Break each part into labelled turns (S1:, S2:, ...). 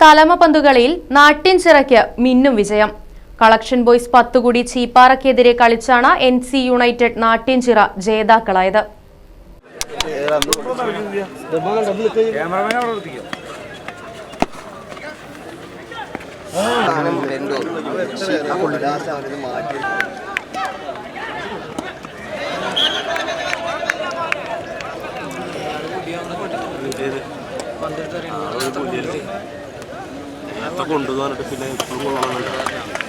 S1: തലമ പന്തുകളിയിൽ നാട്ടിൻചിറയ്ക്ക് മിന്നും വിജയം. കളക്ഷൻ ബോയ്സ് പത്തുകൂടി ചീപ്പാറയ്ക്കെതിരെ കളിച്ചാണ് എൻ സി യുണൈറ്റഡ് നാട്ടിൻചിറ ജേതാക്കളായത്.
S2: കൊണ്ടുവന്ന് പറഞ്ഞിട്ട് പിന്നെ ഇപ്പോഴും കൊള്ളാമെന്നുണ്ട്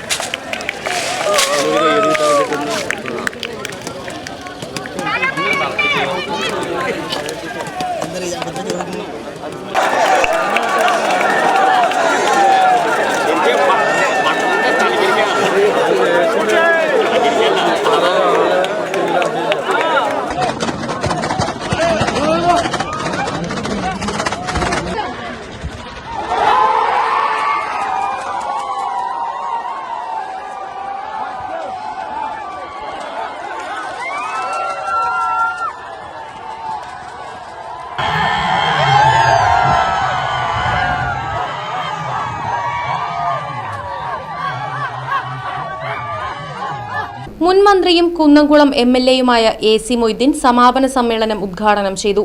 S1: മുൻ മന്ത്രിയും കുന്നംകുളം എം എൽ എയുമായ എ സി മൊയ്തീൻ സമാപന സമ്മേളനം ഉദ്ഘാടനം ചെയ്തു.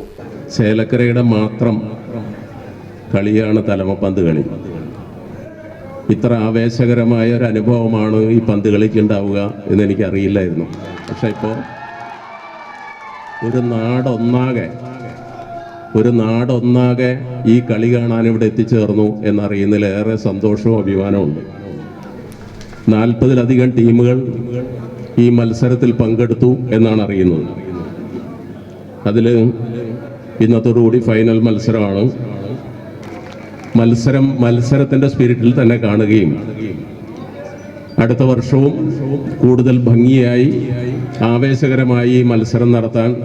S3: ചേലക്കരയുടെ മാത്രം കളിയാണ് തലമപ്പന്ത് കളി. ഇത്ര ആവേശകരമായ ഒരു അനുഭവമാണ് ഈ പന്ത് കളിക്ക് ഉണ്ടാവുക എന്ന് എനിക്കറിയില്ലായിരുന്നു. പക്ഷെ ഇപ്പോൾ ഒരു നാടൊന്നാകെ ഒരു നാടൊന്നാകെ ഈ കളി കാണാൻ ഇവിടെ എത്തിച്ചേർന്നു എന്നറിയുന്നതിൽ ഏറെ സന്തോഷവും അഭിമാനവും ഉണ്ട്. നാൽപ്പതിലധികം ടീമുകൾ ഈ മത്സരത്തിൽ പങ്കെടുത്തു എന്നാണ് അറിയുന്നത്. അതിൽ ഇന്നത്തോടുകൂടി ഫൈനൽ മത്സരമാണ്. മത്സരം മത്സരത്തിന്റെ സ്പിരിറ്റിൽ തന്നെ കാണുകയും അടുത്ത വർഷവും കൂടുതൽ ഭംഗിയായി ആവേശകരമായി ഈ മത്സരം നടത്താൻ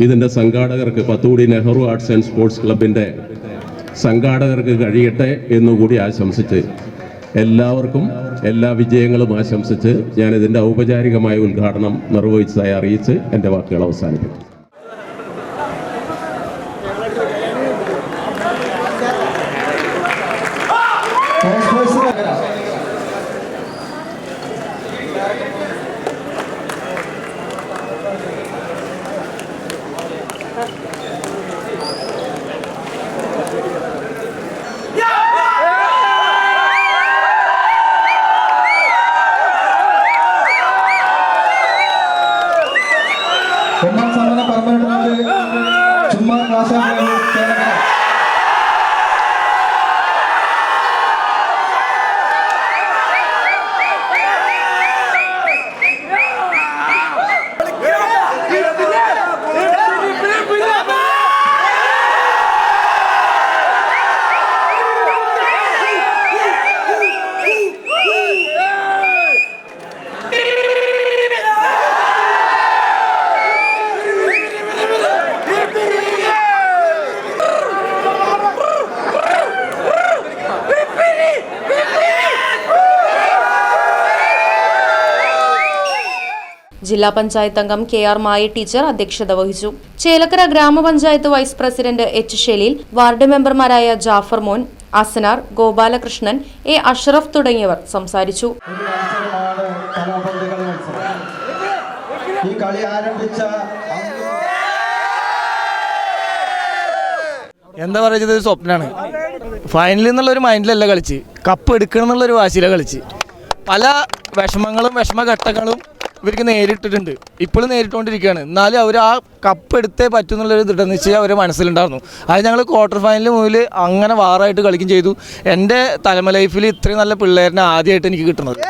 S3: ഇതിന്റെ സംഘാടകർക്ക് പത്തുകൂടി നെഹ്റു ആർട്സ് ആൻഡ് സ്പോർട്സ് ക്ലബിന്റെ സംഘാടകർക്ക് കഴിയട്ടെ എന്നുകൂടി ആശംസിച്ച് എല്ലാവർക്കും എല്ലാ വിജയങ്ങളും ആശംസിച്ച് ഞാൻ ഇതിന്റെ ഔപചാരികമായ ഉദ്ഘാടനം നിർവഹിച്ചതായി അറിയിച്ച് എന്റെ വാക്കുകൾ അവസാനിപ്പിക്കും
S4: আছে
S1: ജില്ലാ പഞ്ചായത്ത് അംഗം കെ ആർ മായ ടീച്ചർ അധ്യക്ഷത വഹിച്ചു. ചേലക്കര ഗ്രാമപഞ്ചായത്ത് vice president H Shaleel ward മെമ്പർമാരായ ജാഫർ മോൻ അസനാർ ഗോപാലകൃഷ്ണൻ എ അഷ്റഫ് തുടങ്ങിയവർ സംസാരിച്ചു.
S4: ഈ കളി ആരംഭിച്ച
S5: എന്താ പറയുക ഒരു സ്വപ്നമാണ് ഫൈനലിൽ എന്നുള്ള ഒരു മൈൻഡിലല്ല കളിച്ച്. കപ്പ് എടുക്കണം എന്നുള്ള ഒരു വാശിയിലാണ് കളിച്ച്. പല വിഷമങ്ങളും വിഷമഘട്ടങ്ങളും ഇവർക്ക് നേരിട്ടിട്ടുണ്ട്. ഇപ്പോഴും നേരിട്ടുകൊണ്ടിരിക്കുകയാണ്. എന്നാലും അവർ ആ കപ്പ് എടുത്തേ പറ്റൂ എന്നുള്ളൊരു ദൃഢനിശ്ചയം അവരെ മനസ്സിലുണ്ടായിരുന്നു. അത് ഞങ്ങൾ ക്വാർട്ടർ ഫൈനലിന് മുതൽ അങ്ങനെ വാറായിട്ട് കളിക്കും ചെയ്തു. എന്റെ തലമ ലൈഫിൽ ഇത്രയും നല്ല പിള്ളേരിനെ ആദ്യമായിട്ട് എനിക്ക് കിട്ടുന്നത്.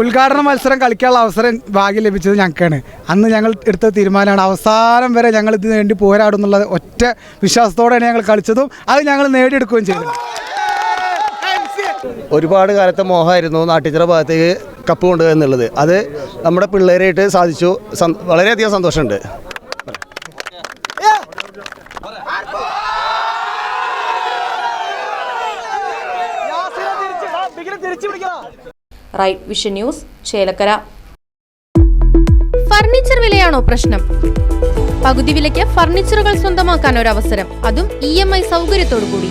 S6: ഉദ്ഘാടന മത്സരം കളിക്കാനുള്ള അവസരം ഭാഗ്യം ലഭിച്ചത് ഞങ്ങൾക്കാണ്. അന്ന് ഞങ്ങൾ എടുത്ത തീരുമാനമാണ് അവസാനം വരെ ഞങ്ങൾ ഇതിനു വേണ്ടി പോരാടും എന്നുള്ള ഒറ്റ വിശ്വാസത്തോടെയാണ് ഞങ്ങൾ കളിച്ചതും. അത് ഞങ്ങൾ നേടിയെടുക്കുകയും ചെയ്തത്
S7: ഒരുപാട് കാലത്തെ മോഹമായിരുന്നു നാട്ടിച്ചിറ ഭാഗത്തേക്ക് കപ്പ് കൊണ്ടുപോകുക എന്നുള്ളത്. അത് നമ്മുടെ പിള്ളേരായിട്ട് സാധിച്ചു. വളരെയധികം സന്തോഷമുണ്ട്.
S1: Right vision news Chelakkara. Furniture വിലയാണോ പ്രശ്നം? പകുതി വിലയ്ക്ക് ഫർണിച്ചറുകൾ സ്വന്തമാക്കാൻ ഒരു അവസരം. അതും ഇ എം ഐ സൗകര്യത്തോടു കൂടി